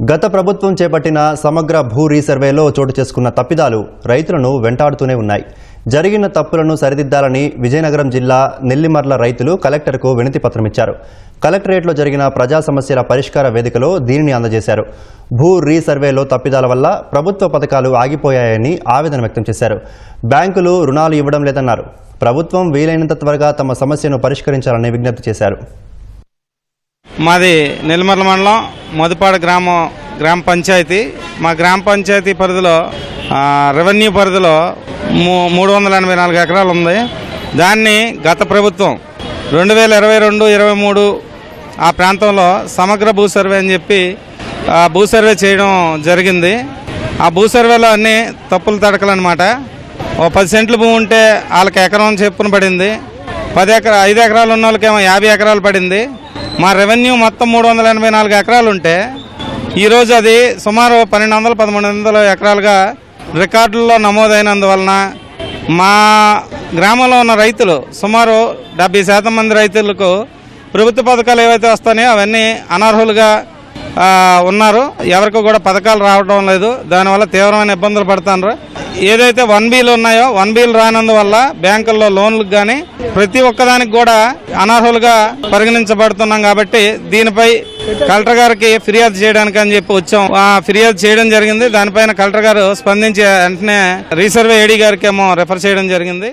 గత ప్రభుత్వం చేపట్టిన సమగ్ర భూ రీసర్వేలో చోటు చేసుకున్న తప్పిదాలు రైతులను వెంటాడుతూనే ఉన్నాయి. జరిగిన తప్పులను సరిదిద్దాలని విజయనగరం జిల్లా నెల్లిమర్ల రైతులు కలెక్టర్కు వినతి పత్రం ఇచ్చారు. కలెక్టరేట్లో జరిగిన ప్రజా సమస్యల పరిష్కార వేదికలో దీనిని అందజేశారు. భూ రీసర్వేలో తప్పిదాల వల్ల ప్రభుత్వ పథకాలు ఆగిపోయాయని ఆవేదన వ్యక్తం చేశారు. బ్యాంకులు రుణాలు ఇవ్వడం లేదన్నారు. ప్రభుత్వం వీలైనంత త్వరగా తమ సమస్యను పరిష్కరించాలని విజ్ఞప్తి చేశారు. మాది నెల్లిమర్ల మండలం మదుపాడ గ్రామం గ్రామ పంచాయతీ. మా గ్రామ పంచాయతీ పరిధిలో రెవెన్యూ పరిధిలో మూ మూడు వందల ఎనభై నాలుగు ఎకరాలు ఉంది దాన్ని గత ప్రభుత్వం రెండు వేల ఇరవై రెండు ఇరవై మూడు ఆ ప్రాంతంలో సమగ్ర భూ సర్వే అని చెప్పి భూ సర్వే చేయడం జరిగింది. ఆ భూ సర్వేలో అన్ని తప్పులు తడకలు అనమాట ఓ పది సెంట్లు భూమి ఉంటే వాళ్ళకి ఎకరం చెప్పున పడింది. పది ఎకరా ఐదు ఎకరాలు ఉన్న వాళ్ళకేమో యాభై ఎకరాలు పడింది. మా రెవెన్యూ మొత్తం మూడు వందల ఎనభై నాలుగు ఎకరాలు ఉంటే ఈరోజు అది సుమారు పన్నెండు వందల పదమూడు వందల ఎకరాలుగా రికార్డుల్లో నమోదైనందువలన మా గ్రామంలో ఉన్న రైతులు సుమారు డెబ్బై శాతం మంది రైతులకు ప్రభుత్వ పథకాలు ఏవైతే వస్తాయో అవన్నీ అనర్హులుగా ఉన్నారు. ఎవరికి కూడా పథకాలు రావడం లేదు. దానివల్ల తీవ్రమైన ఇబ్బందులు పడుతున్నారు. ఏదైతే వన్ బీలు ఉన్నాయో వన్ బీలు రానందువల్ల బ్యాంకుల్లో లోన్లకు కానీ ప్రతి ఒక్కదానికి కూడా అనర్హులుగా పరిగణించబడుతున్నాం కాబట్టి దీనిపై కలెక్టర్ గారికి ఫిర్యాదు చేయడానికి అని చెప్పి వచ్చాం. ఆ ఫిర్యాదు చేయడం జరిగింది. దానిపైన కలెక్టర్ గారు స్పందించి వెంటనే రీసర్వే ఏడీ గారికి ఏమో రెఫర్ చేయడం జరిగింది.